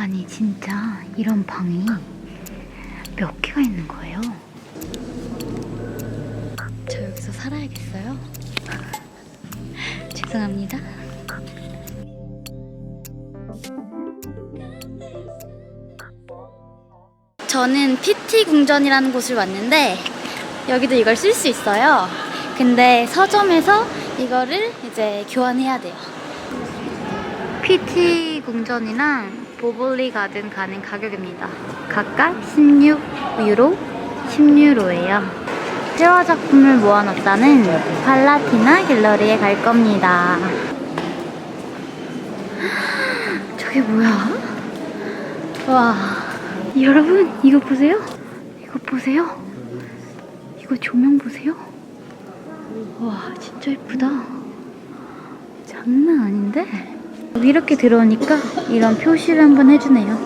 아니 진짜 이런 방이 몇 개가 있는 거예요? 저 여기서 살아야겠어요? 죄송합니다. 저는 PT 궁전이라는 곳을 왔는데 여기도 이걸 쓸 수 있어요. 근데 서점에서 이거를 이제 교환해야 돼요. PT 궁전이랑 보볼리 가든 가는 가격입니다. 각각 16유로, 10유로예요. 세화 작품을 모아놨다는 팔라티나 갤러리에 갈 겁니다. 저게 뭐야? 와, 여러분 이거 보세요. 이거 보세요. 이거 조명 보세요. 와, 진짜 예쁘다. 장난 아닌데? 이렇게 들어오니까 이런 표시를 한번 해주네요.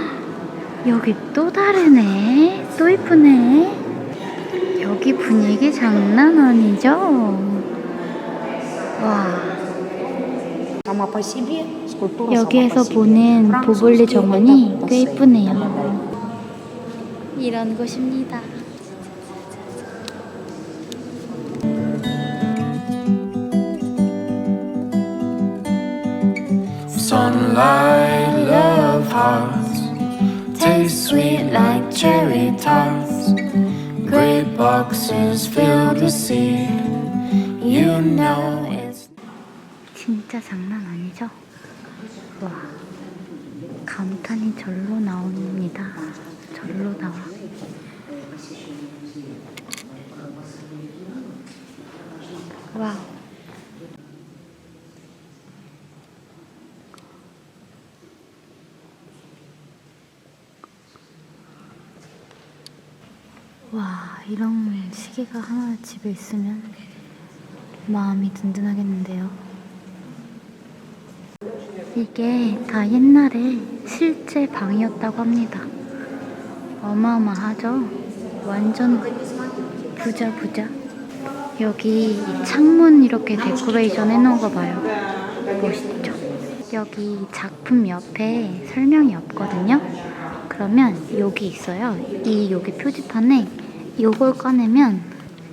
여기 또 다르네. 또 이쁘네. 여기 분위기 장난 아니죠? 와. 여기에서 보는 보블리 정원이 꽤 이쁘네요. 이런 곳입니다. Cherry tarts. Great boxes fill the sea. You know it's. 진짜 장난 아니죠? 와, 감탄이 절로 나옵니다. 절로 나와. 와우. 와, 이런 시계가 하나 집에 있으면 마음이 든든하겠는데요. 이게 다 옛날에 실제 방이었다고 합니다. 어마어마하죠? 완전 부자 부자. 여기 이 창문 이렇게 데코레이션 해놓은 거 봐요. 멋있죠? 여기 작품 옆에 설명이 없거든요. 그러면 여기 있어요. 이 여기 표지판에 이걸 꺼내면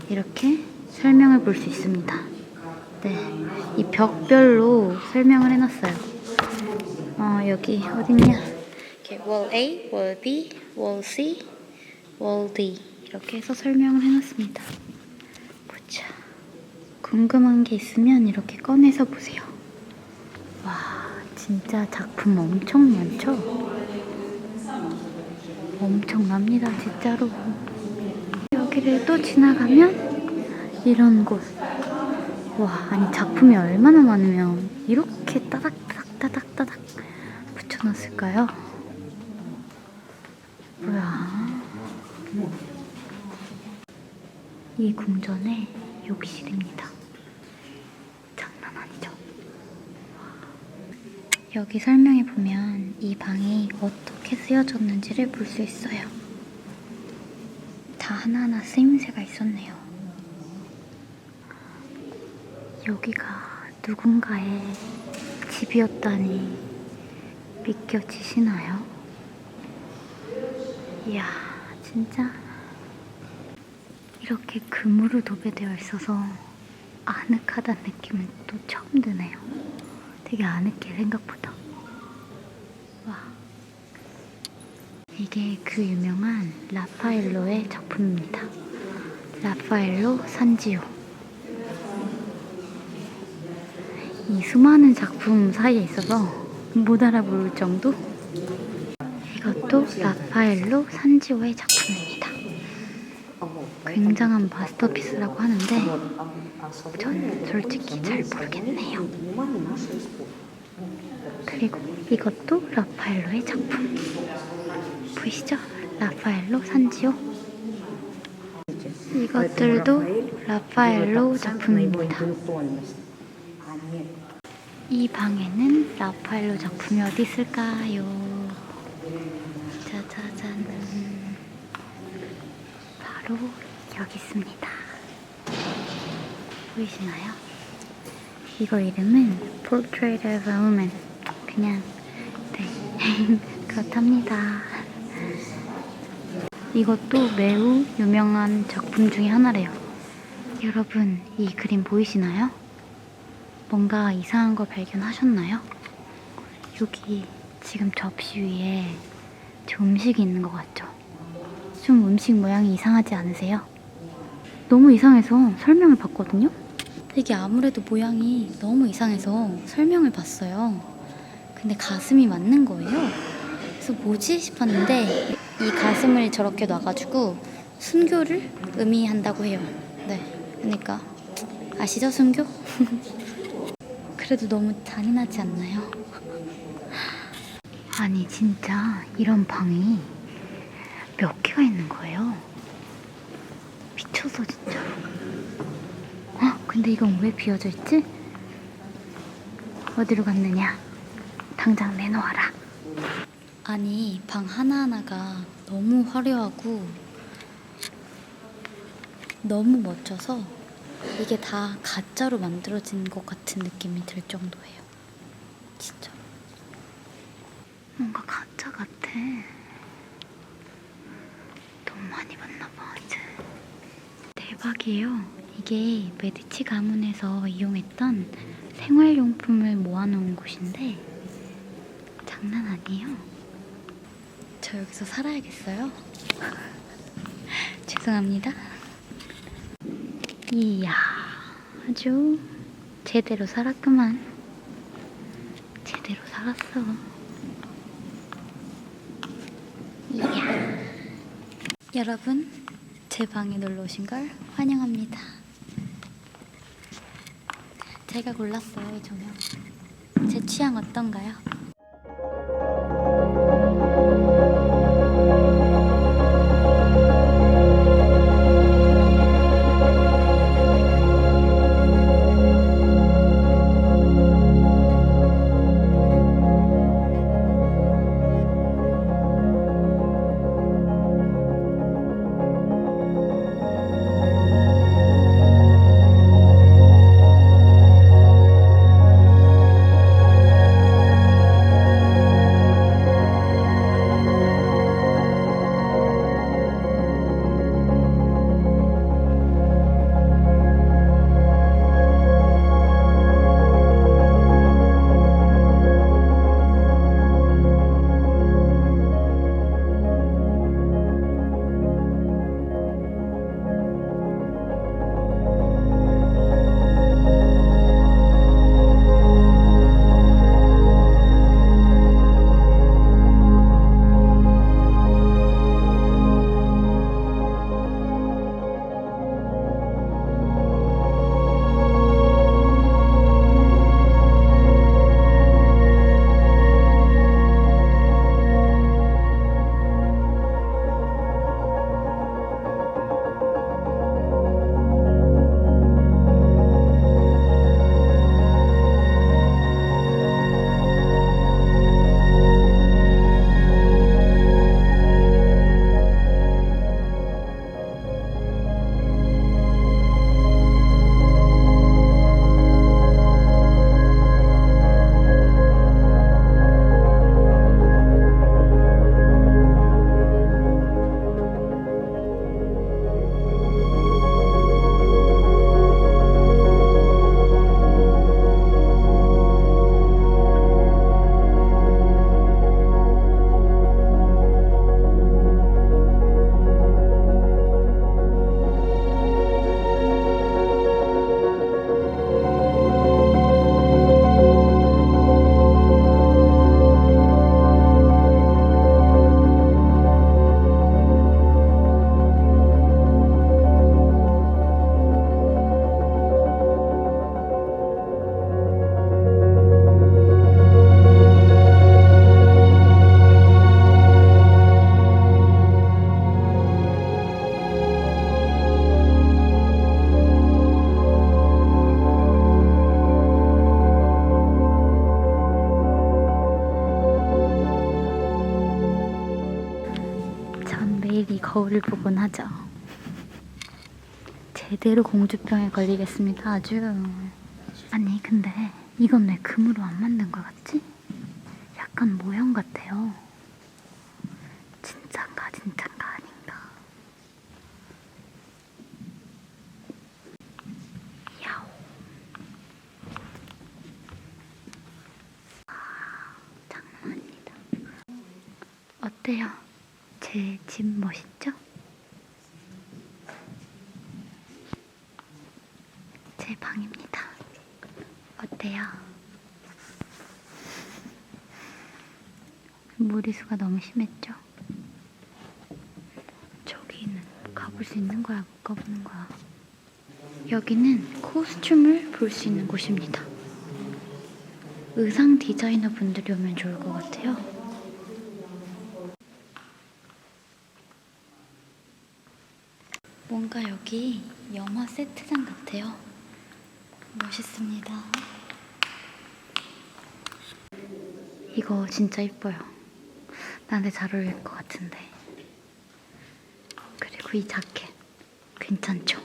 이렇게 설명을 볼 수 있습니다. 네, 이 벽별로 설명을 해놨어요. 어, 여기 어딨냐? 이렇게 wall A, wall B, wall C, wall D 이렇게 해서 설명을 해놨습니다. 보자. 궁금한 게 있으면 이렇게 꺼내서 보세요. 와, 진짜 작품 엄청 많죠? 엄청납니다, 진짜로. 여기를 또 지나가면 이런 곳. 와, 아니 작품이 얼마나 많으면 이렇게 따닥 따닥 따닥 따닥 붙여놨을까요? 뭐야? 이 궁전의 욕실입니다. 장난 아니죠? 여기 설명에 보면 이 방이 어떻게 쓰여졌는지를 볼 수 있어요. 다 하나하나 쓰임새가 있었네요. 여기가 누군가의 집이었다니 믿겨지시나요? 이야, 진짜 이렇게 금으로 도배되어 있어서 아늑하다는 느낌은 또 처음 드네요. 되게 아늑해 생각보다. 와. 이게 그 유명한 라파엘로의 작품입니다. 라파엘로 산지오. 이 수많은 작품 사이에 있어서 못 알아볼 정도? 이것도 라파엘로 산지오의 작품입니다. 굉장한 마스터피스라고 하는데 전 솔직히 잘 모르겠네요. 그리고 이것도 라파엘로의 작품. 보이시죠? 라파엘로 산지오. 이것들도 라파엘로 작품입니다. 이 방에는 라파엘로 작품이 어디 있을까요? 짜자잔. 바로 여기 있습니다. 보이시나요? 이거 이름은 Portrait of a Woman. 그냥 네 그렇답니다. 이것도 매우 유명한 작품 중에 하나래요. 여러분, 이 그림 보이시나요? 뭔가 이상한 거 발견하셨나요? 여기 지금 접시 위에 저 음식이 있는 것 같죠? 좀 음식 모양이 이상하지 않으세요? 너무 이상해서 설명을 봤거든요? 이게 아무래도 모양이 너무 이상해서 설명을 봤어요. 근데 가슴이 맞는 거예요. 그래서 뭐지 싶었는데 이 가슴을 저렇게 놔가지고 순교를 의미한다고 해요. 네. 그러니까 아시죠 순교? 그래도 너무 잔인하지 않나요? 아니 진짜 이런 방이 몇 개가 있는 거예요. 미쳤어 진짜. 어? 근데 이건 왜 비어져 있지? 어디로 갔느냐? 당장 내놓아라. 아니 방 하나하나가 너무 화려하고 너무 멋져서 이게 다 가짜로 만들어진 것 같은 느낌이 들 정도예요. 진짜. 뭔가 가짜 같아. 돈 많이 받나 봐 이제. 대박이에요. 이게 메디치 가문에서 이용했던 생활용품을 모아놓은 곳인데 장난 아니에요. 저 여기서 살아야겠어요. 죄송합니다. 이야, 아주 제대로 살았구만. 제대로 살았어. 이야. 여러분, 제 방에 놀러 오신 걸 환영합니다. 제가 골랐어요, 이 조명. 제 취향 어떤가요? 하죠. 제대로 공주병에 걸리겠습니다, 아주. 아니, 근데 이건 왜 금으로 안 만든 것 같지? 약간 모형 같아요. 진짠가 진짠가 아닌가. 야오. 아, 장난 아닙니다. 어때요? 제 집 멋있죠? 제 방입니다. 어때요? 무리수가 너무 심했죠? 저기는 가볼 수 있는 거야, 못 가보는 거야. 여기는 코스튬을 볼 수 있는 곳입니다. 의상 디자이너 분들이 오면 좋을 것 같아요. 뭔가 여기 영화 세트장 같아요. 멋있습니다. 이거 진짜 이뻐요. 나한테 잘 어울릴 것 같은데. 그리고 이 자켓 괜찮죠?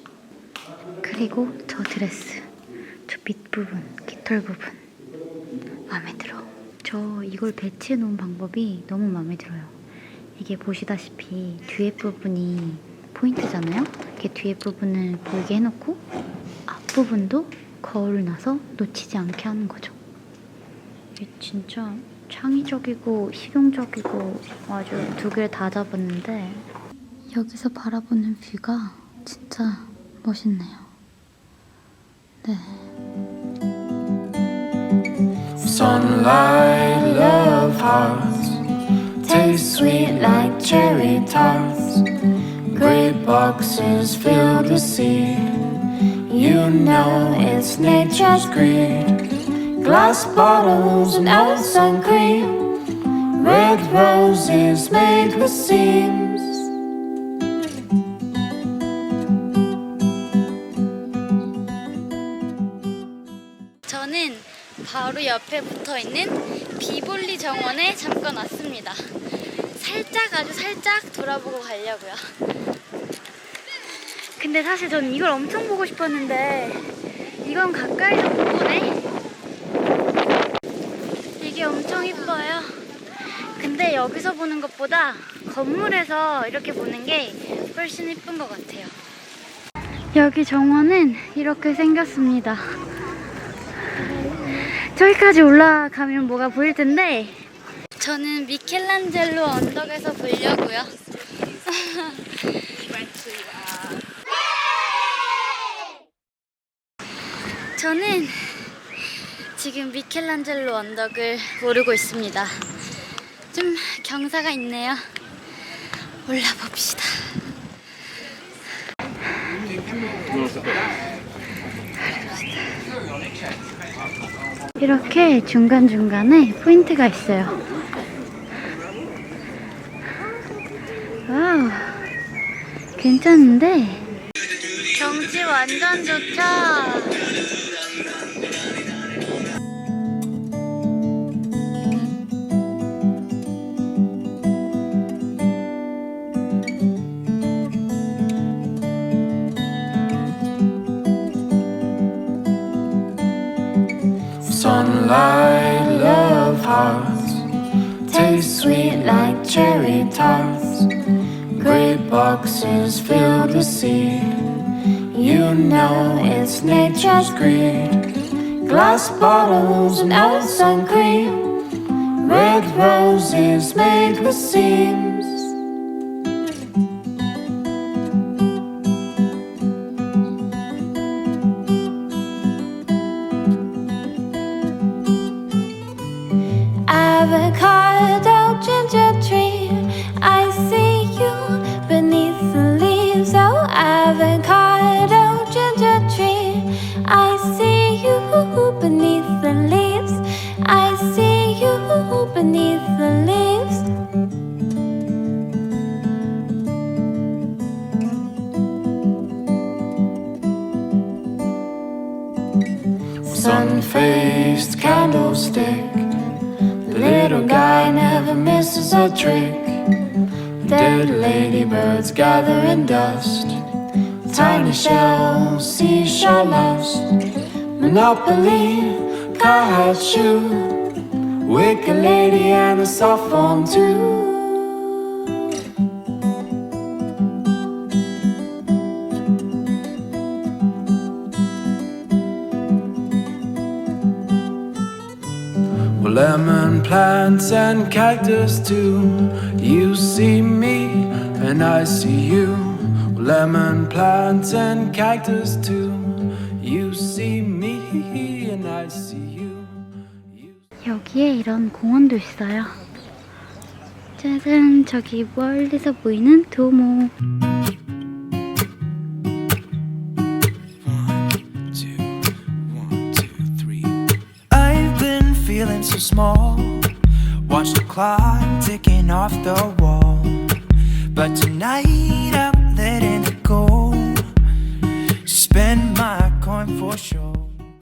그리고 저 드레스, 저 밑부분, 깃털 부분 마음에 들어. 저 이걸 배치해 놓은 방법이 너무 마음에 들어요. 이게 보시다시피 뒤에 부분이 포인트잖아요. 이렇게 뒤에 부분을 보이게 해놓고 앞부분도 거울 나서 놓치지 않게 하는 거죠. 이게 진짜 창의적이고 실용적이고 아주 두 개를 다 잡았는데 여기서 바라보는 뷰가 진짜 멋있네요. 네. Sunlight, love hearts taste sweet like cherry tarts. Great boxes filled with seed. You know it's nature's greed. Glass bottles and sun cream. Red roses made with seams. 저는 바로 옆에 붙어 있는 비볼리 정원에 잠깐 왔습니다. 살짝 아주 살짝 돌아보고 가려고요. 근데 사실 전 이걸 엄청 보고 싶었는데 이건 가까이서 못 보네. 이게 엄청 이뻐요. 근데 여기서 보는 것보다 건물에서 이렇게 보는 게 훨씬 이쁜 것 같아요. 여기 정원은 이렇게 생겼습니다. 저기까지 올라가면 뭐가 보일 텐데 저는 미켈란젤로 언덕에서 보려고요. 저는 지금 미켈란젤로 언덕을 오르고 있습니다. 좀 경사가 있네요. 올라봅시다. 이렇게 중간중간에 포인트가 있어요. 와우, 괜찮은데? 경치 완전 좋죠? Boxes filled with seed. You know it's nature's greed. Glass bottles and sun cream. Red roses made with seams. Lost. Monopoly, cowhide shoe. wicked lady and a soft phone too. Lemon plants and cactus too. You see me and I see you. Lemon plants and cactus too. 여기에 이런 공원도 있어요. 짜잔, 저기 멀리서 보이는 도모. two, one, two, three. I've been feeling so small. Watch the clock ticking off the wall. But tonight I'm letting it go. Spend my coin for sure.